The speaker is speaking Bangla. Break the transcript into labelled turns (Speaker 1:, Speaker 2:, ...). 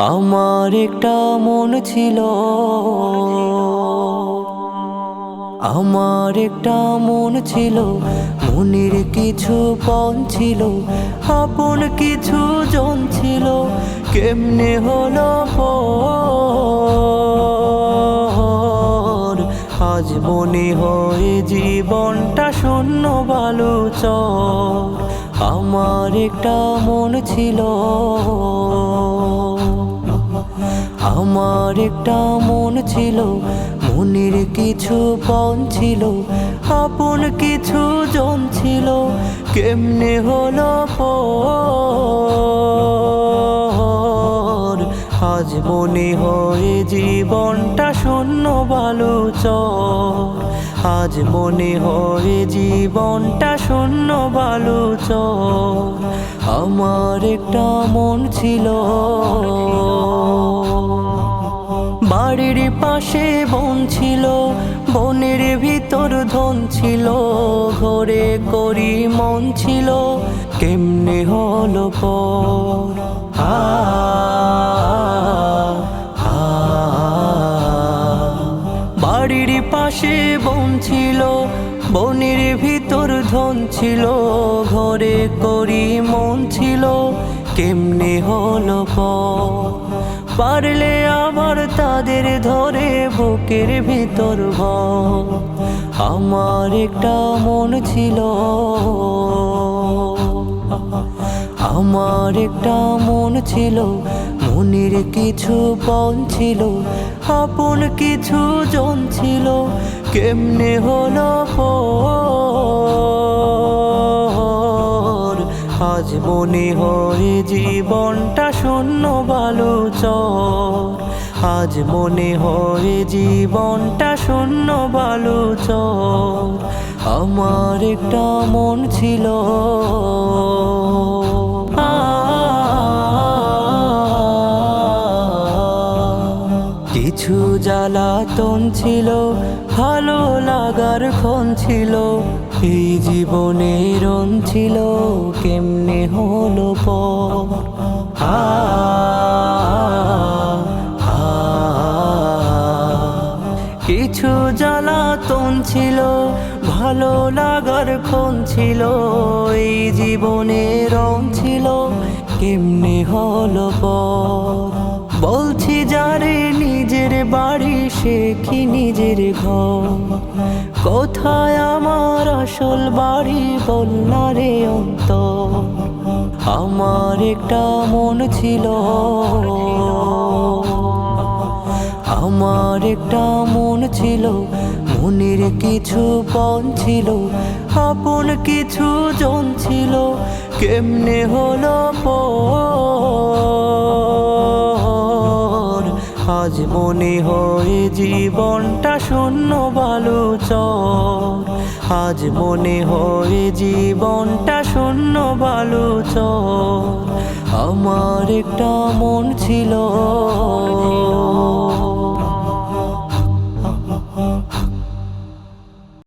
Speaker 1: আমার একটা মন ছিল। আমার একটা মন ছিল। মনের কিছু পণ ছিল। আপন কিছু জন ছিল। কেমনে হলো? আজ মনে হয় জীবনটা শূন্য বালু চর। আমার একটা মন ছিল। আমার একটা মন ছিল, মনের কিছু পণ ছিল, আপন কিছু জন ছিল, কেমনে হলো? আজ মনে হয় জীবনটা শূন্য বালু চর। আজ মনে হয় জীবনটা শূন্য বালু চর। আমার একটা মন ছিল। পাশে বন ছিল বনের ভিতর ধন ছিল ঘরে করি মন ছিল কেমনে হলো পর আ, বাড়ির পাশে বন ছিল বনের ভিতর ধন ছিল ঘরে করি মন ছিল কেমনে হলো পর? পারলে আমার তাদের ধরে বুকের ভিতর। আমার একটা মন ছিল আমার একটা মন ছিল মনের কিছু পণ ছিল আপন কিছু জন ছিল কেমনে হলো? আজ মনে হয় জীবনটা শূন্য বালু চর আজ মনে হয় জীবনটা শূন্য বালু চর আমার একটা মন ছিল কিছু জ্বালাতন ছিল ভালো লাগার ক্ষণ ছিল এই জীবনের ছিল কেমনে হলো পর আ, কিছু জ্বালাতন ছিল ভালো লাগার ক্ষণ ছিল এই জীবনের রং ছিল কেমনে হলো পর বাড়ি সে কি নিজের ঘর। কোথায় আমার আসল বাড়ি বল রে অন্ত আমার একটা মন ছিল। আমার একটা মন ছিল। মনের কিছু পণ ছিল। আপন কিছু জন ছিল। কেমনে হলো পর? আজ মনে হয় জীবনটা শূন্য বালু চর আজ মনে হয় জীবনটা শূন্য বালু চর আমার একটা মন ছিল